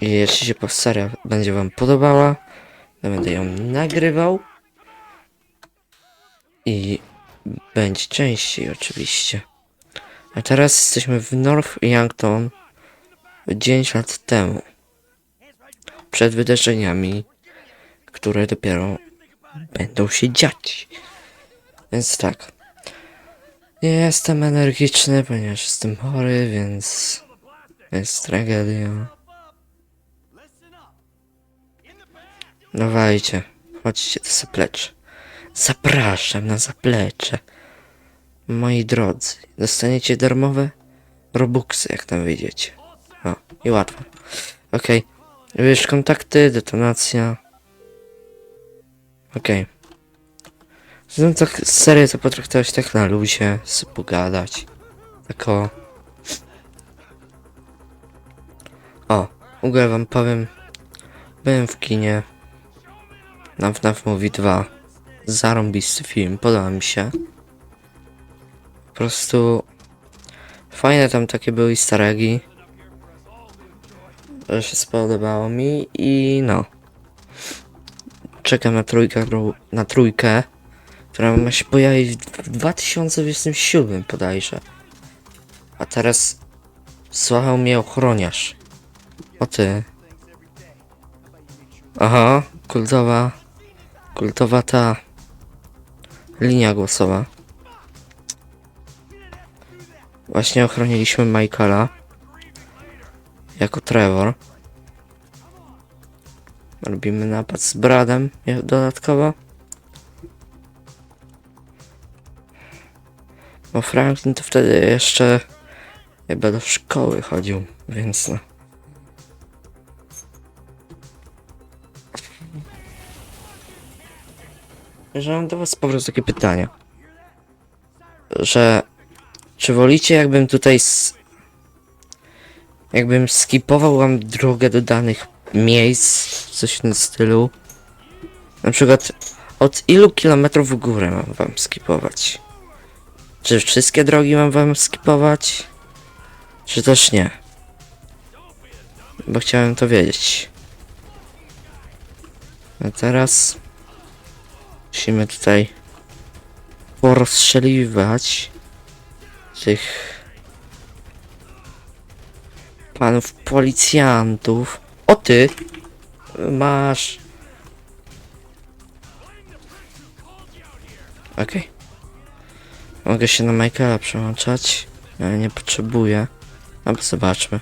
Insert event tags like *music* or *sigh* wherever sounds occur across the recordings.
I jeśli się seria będzie wam podobała, to będę ją nagrywał. I będzie częściej oczywiście. A teraz jesteśmy w North Yankton 10 lat temu. Przed wydarzeniami, które dopiero będą się dziać. Więc tak. Jestem energiczny, ponieważ jestem chory, więc jest tragedia. Dawajcie, chodźcie do zaplecze. Zapraszam na zaplecze. Moi drodzy, dostaniecie darmowe robuxy, jak tam wyjdziecie. O, i łatwo. Okej. Wiesz, kontakty, detonacja. Okej. Okay. tak serię to potraktować tak na luzie, pogadać. Tak o. ogóle wam powiem. Byłem w kinie. Na FNAF Movie 2. Zarąbisty film, podoba mi się. Po prostu... Fajne tam takie były easter eggi. To się spodobało mi i no. Czekam na trójkę, na trójkę, która ma się pojawić w 2027 bodajże. A teraz słuchał mnie ochroniarz. O ty. Aha, kultowa. Kultowa ta linia głosowa. Właśnie ochroniliśmy Michaela jako Trevor. Robimy napad z Bradem dodatkowo. Bo Franklin to wtedy jeszcze chyba do szkoły chodził, więc no. Że mam do was po prostu takie pytanie. Że czy wolicie jakbym tutaj s... jakbym skipował wam drogę do danych miejsc, coś w tym stylu? Na przykład od ilu kilometrów w górę mam wam skipować? Czy wszystkie drogi mam wam skipować? Czy też nie? Bo chciałem to wiedzieć. A teraz musimy tutaj porozstrzeliwać tych panów policjantów. O ty! Masz. Okej. Mogę się na Michaela przełączać, ale nie potrzebuję. Albo zobaczmy.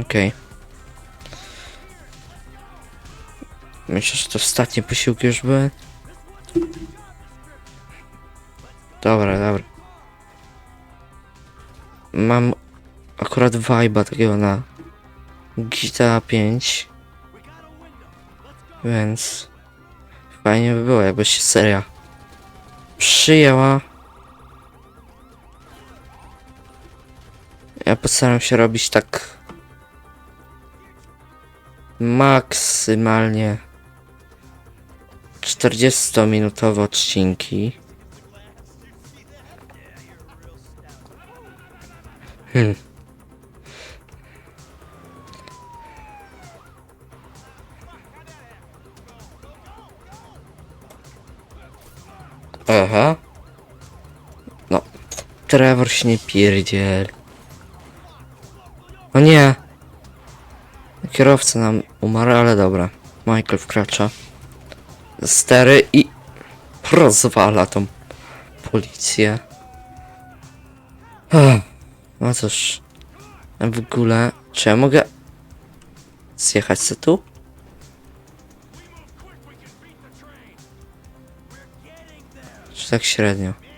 Okej. Myślę, że to ostatnie posiłki już były. Dobra, dobra. Mam akurat vibe'a takiego na GTA 5. Więc fajnie by było, jakby się seria przyjęła. Ja postaram się robić tak maksymalnie 40-minutowe odcinki. Hmm. Aha. No. Trevor się nie pierdziel. O nie. Kierowca nam umarł, ale dobra. Michael wkracza. Stery i rozwala tą policję. No cóż. W ogóle, czy ja mogę zjechać se tu? Czy tak średnio?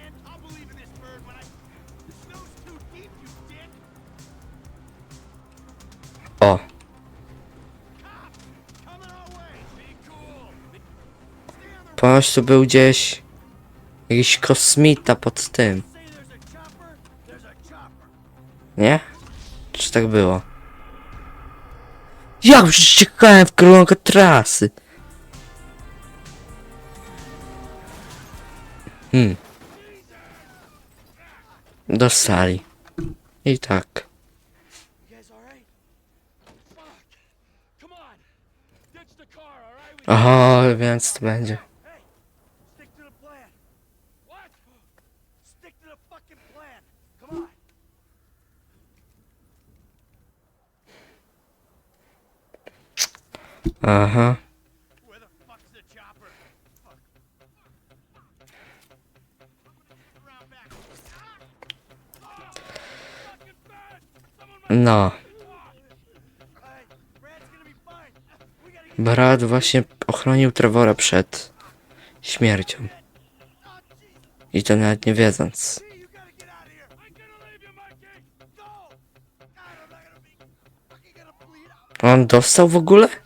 Ponoć tu był gdzieś jakiś kosmita pod tym. Nie? Czy tak było? Jak przeciekałem w kierunku trasy? Hmm. Dostali. I tak. You guys all right? Fuck! Come on! Ditch the car, all right? We Oho, więc to będzie. Hey! Stick to the plan! What? Stick to the fucking plan! Come on! Aha. Where the fuck's the chopper? Fuck. Around back. Ah! Oh! Fucking bad! Someone might... No. Hey, Brad's gonna be fine. We gotta get... Brad właśnie ochronił Trevora przed śmiercią. I to nawet nie wiedząc. On dostał w ogóle?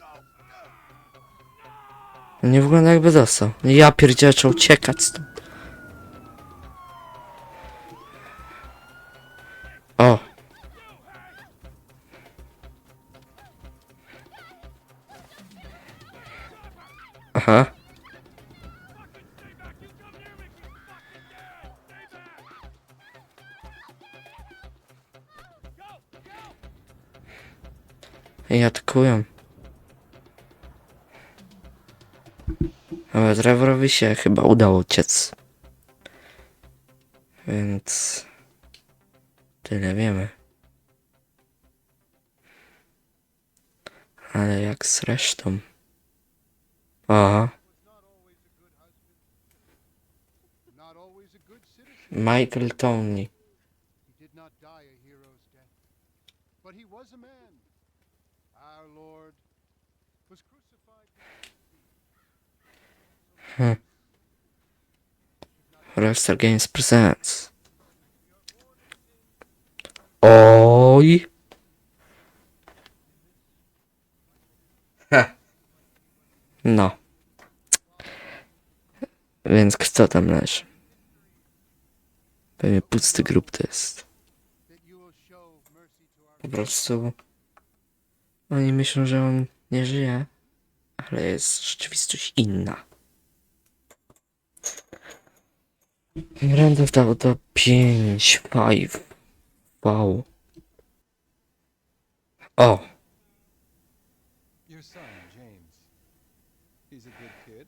Nie wygląda jakby dostał. Ja pierdzielę, trzeba uciekać stąd. O. Aha. I atakują. Trevorowi się chyba udało uciec. Więc... Tyle wiemy. Ale jak z resztą? Aha. Michael Tony. Our Lord was crucified. Rockstar Games Presents. Oj! Ha. No. Więc kto tam leży? Pewnie pusty grób to jest. Po prostu... Oni myślą, że on nie żyje, ale jest rzeczywistość inna. Grand Theft Auto 5, 5. Wow. O! Your son, James. He's a good kid.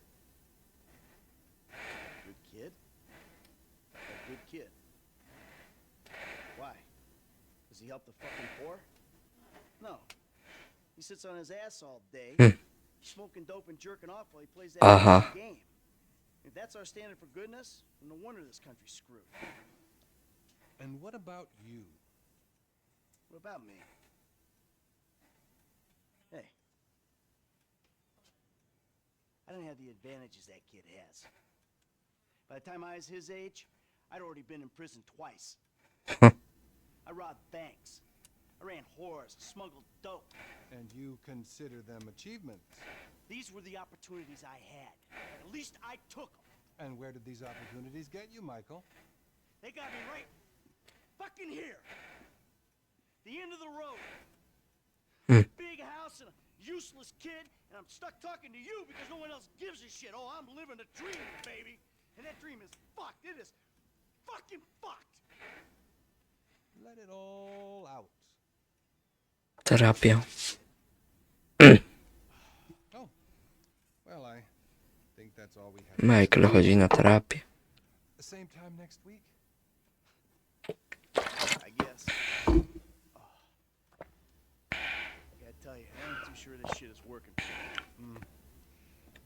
Good kid? A good kid. Why? Does he help the fucking poor? No. He sits on his ass all day, smoking dope and jerking off while he plays that Uh-huh. fucking game. If that's our standard for goodness, then no wonder this country's screwed. *sighs* And what about you? What about me? Hey. I don't have the advantages that kid has. By the time I was his age, I'd already been in prison twice. *laughs* I robbed banks. I ran whores, smuggled dope. And you consider them achievements. These were the opportunities I had. At least I took them. And where did these opportunities get you, Michael? They got me right fucking here. The end of the road. Hmm. Big house and a useless kid, and I'm stuck talking to you because no one else gives a shit. Oh, I'm living a dream, baby. And that dream is fucked. It is fucking fucked. Let it all out. Terapia.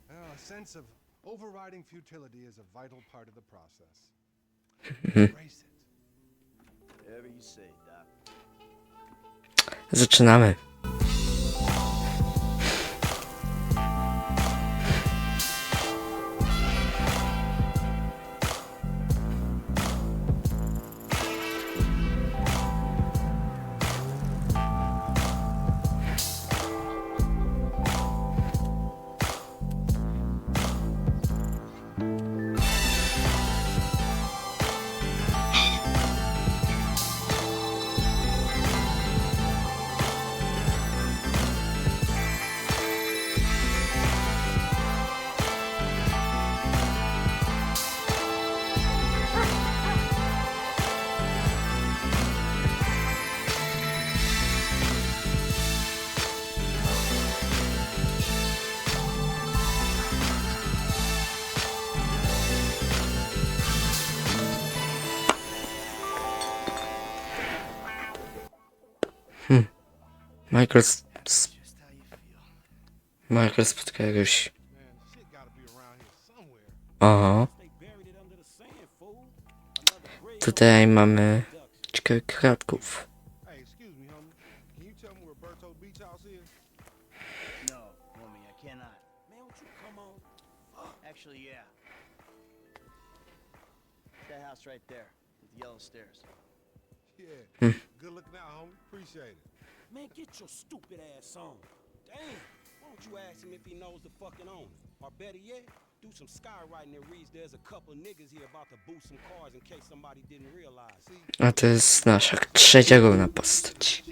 Well, a sense of overriding futility is a vital part of the process. Embrace it. Whatever you say, Doc. Zaczynamy. Michael... s- s- Michael spotka jakiegoś... Oho. Tutaj mamy ciekawych kwiatków. Hey, get your stupid ass on. Damn. Why don't you ask him if he knows the fucking owner? Or better yet, do some skywriting that reads there's a couple niggas here about to boost some cars in case somebody didn't realize. A to jest nasza trzecia główna postać.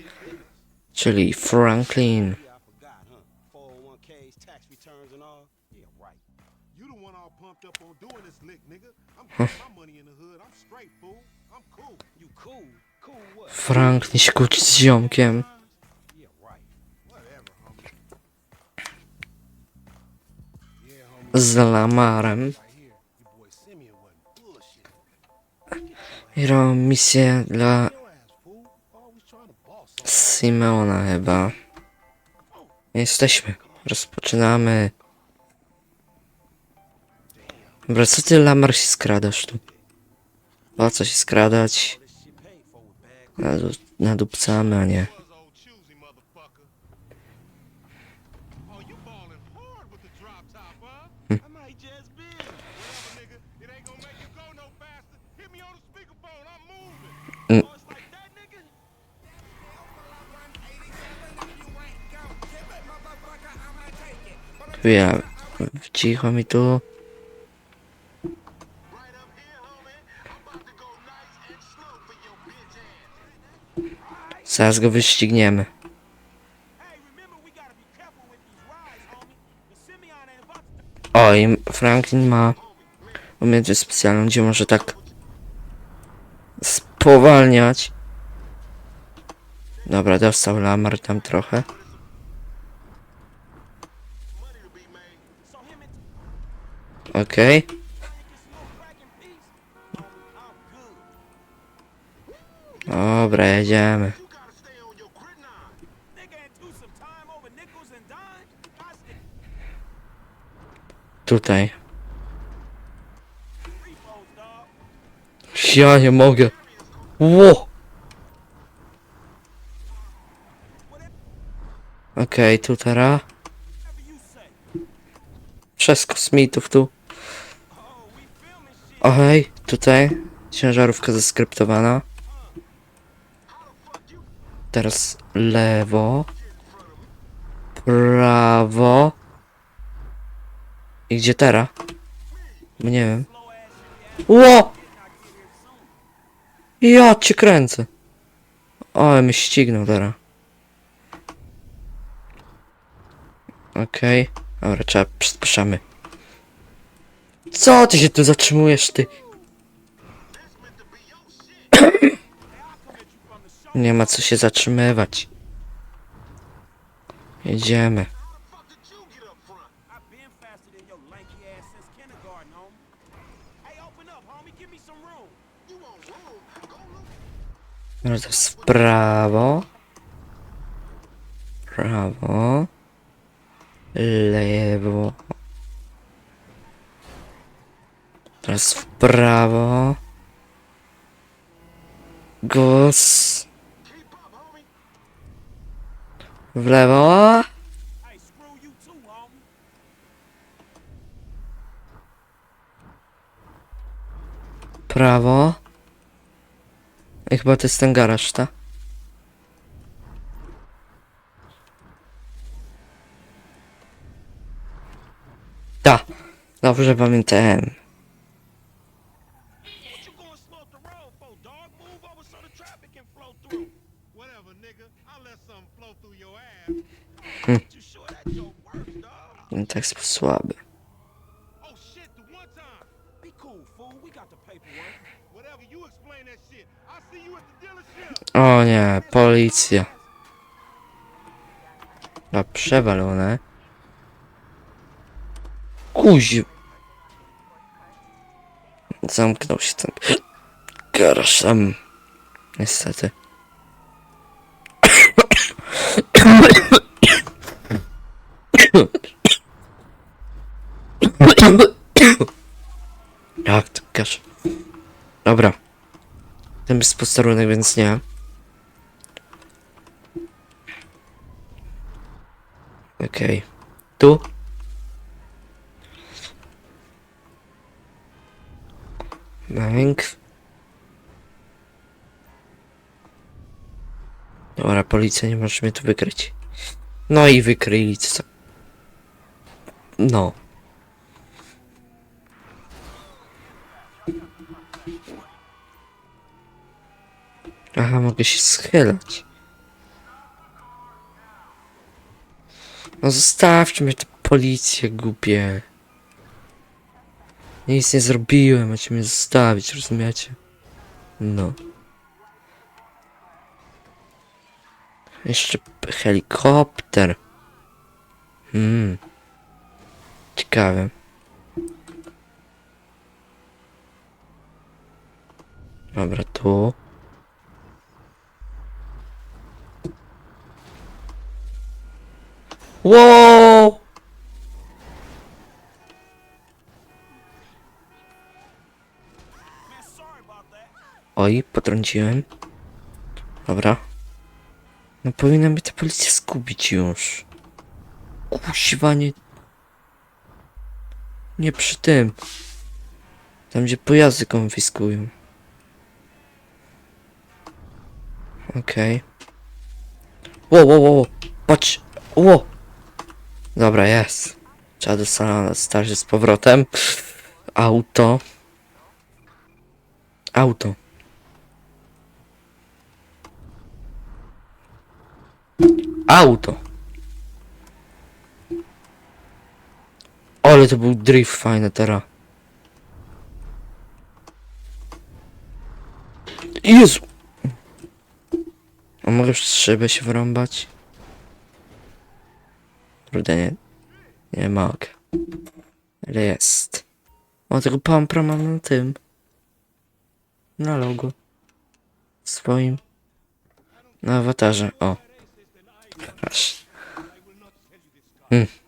Czyli Franklin. yeah, I forgot, huh? 401ks, tax returns and all. Yeah, right. You the one all pumped up on doing this lick, nigga. I'm getting my money in the hood. I'm straight, fool. I'm cool. You cool? Cool what? Franklin się kłóci z ziomkiem. Z Lamarem. I robią misję dla. Simeona chyba. Jesteśmy. Rozpoczynamy. Dobra, co ty Lamar się skradasz tu? Po co się skradać? Nadupcamy, a nie. Rides, homie. The Simeon ain't about to O, i Franklin ma umiejętność specjalną, gdzie może tak spowalniać. Dobra, dostał Lamar tam trochę. So him and Okej. this little crack in peace. I'm good. Dobra, jedziemy. You gotta stay on your grid now. Nigga ain't do some time over nickels and dimes. I stick Tutaj. Ja nie mogę. Ło! Okej, tu teraz. Przez kosmitów tu. Oh. Okej, tutaj. Ciężarówka zeskryptowana. Teraz lewo. Prawo. I gdzie teraz? Nie wiem. Ło! Ja cię kręcę. O, my ścignął teraz. Okej. Dobra, trzeba przyspieszamy. Co ty się tu zatrzymujesz, ty? *clears throat* Nie ma co się zatrzymywać. Jedziemy. Dobra, teraz w prawo. Prawo. Lewo. Teraz w prawo. Homie. W lewo. Prawo. I chyba to jest ten garaż, tak? Ta. Dobrze pamiętałem. What you gonna slow up the road for, dog? Move over so the traffic can flow through. Whatever, nigga. I'll let something flow through your ass. You sure that your works, dog? No tak jest słaby. Oh shit, the one time. Be cool, fool. We got the paperwork. Whatever, you explain that shit. I'll see you at the dealership. O nie, policja. No przewalone. Kuzi. Zamknął się ten garaż tam. Niestety. Jak to kasz? Dobra. Ten jest posterunek, więc nie. Okej. Tu? Bank. Dobra, policja nie może mnie tu wykryć. No i wykryli co? No. Aha, mogę się schylać. No zostawcie mnie te policje głupie. Nic nie zrobiłem, macie mnie zostawić, rozumiecie? No. Jeszcze helikopter. Hmm. Ciekawe. Dobra, tu. Wow! Oj, potrąciłem. Dobra. No powinna mnie ta policja skupić już. Kuźwa, nie... Przy tym. Tam, gdzie pojazdy konfiskują. Okej. Wow, wow, wow, patrz. Wow. Dobra, jest. Trzeba do się z powrotem. Auto. Auto. Auto. Ale to był drift fajny teraz. Jezu! A mogę w szybę się wrąbać? Kurde, nie. Nie mogę. Ale jest. O, tego pampra mam na tym. Na logo. Swoim. Na awatarze. O. Hmm.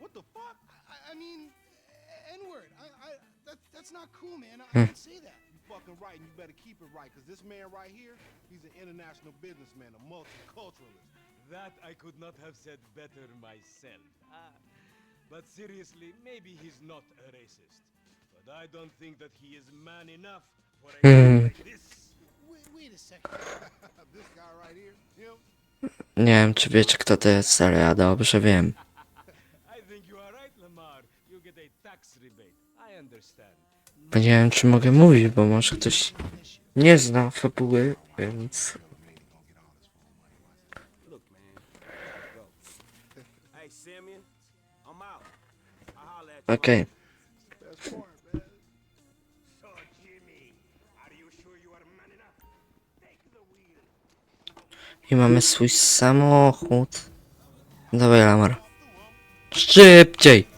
What the fuck? I, I mean, N-word. I, I, that, that's not cool, man. I, Hmm. Didn't say that. You fucking right, and you better keep it right, because this man right here, he's an international businessman, a multiculturalist. That I could not have said better myself. Ah, but seriously, maybe he's not a racist. But I don't think that he is man enough for a guy like this. Wait, wait a second. *laughs* this guy right here, him, Nie wiem, czy wiecie kto to jest, ale ja dobrze wiem. I think you are right, Lamar. You get a tax rebate. I understand. Nie wiem, czy mogę mówić, bo może ktoś nie zna fabuły, więc... Okej. wheel. I mamy swój samochód. Dawaj, Lamar. Szybciej!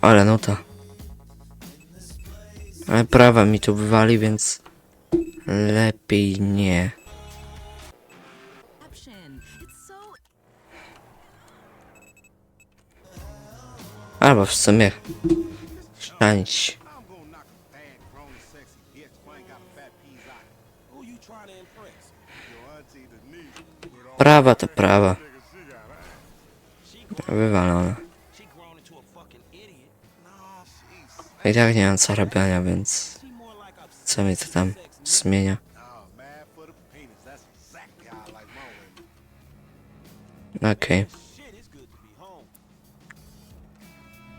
Ale no. Ale prawa mi tu wywali, więc... Lepiej nie. Albo w sumie... Szczęść. Prawa to prawa. Wywalone. I tak nie mam co robienia, więc... Co mi to tam zmienia? Okej. shit. It's good to be home.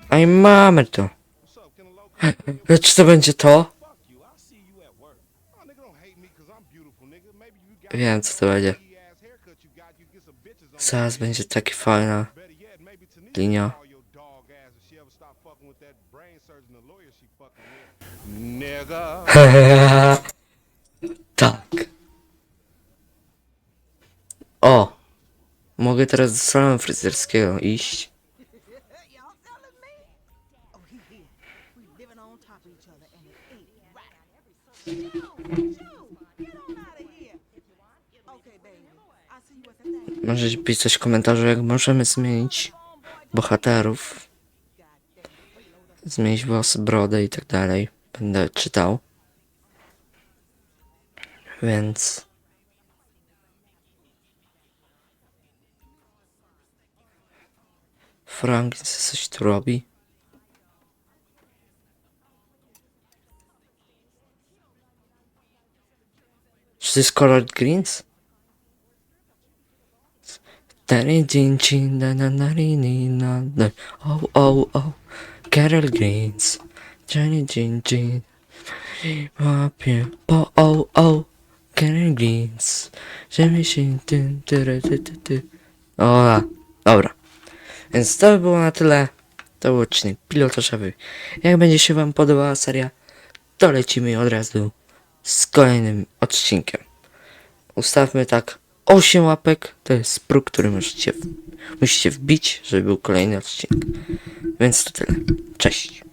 A i mamy to. *laughs* Czy to będzie to? Fuck you. I'll see you at work. Oh, nigga, *laughs* tak. O! Mogę teraz do salonu fryzjerskiego iść. Możecie pisać coś w komentarzu, jak możemy zmienić bohaterów. Zmienić włosy, brodę i tak dalej. Będę czytał. Więc... Frank coś tu robi. Czy to jest Colored Greens? Din chin na na na ni na na Oh oh oh Carol Greens Johnny Jin Jin Łapie po oh Carol Greens Ziemi się ty ty ty ty ty O, dobra. Więc to by było na tyle. To był odcinek pilotażowy. Jak będzie się wam podobała seria, to lecimy od razu z kolejnym odcinkiem. Ustawmy tak 8 łapek, to jest próg, który możecie, w- musicie wbić, żeby był kolejny odcinek. Więc to tyle. Cześć.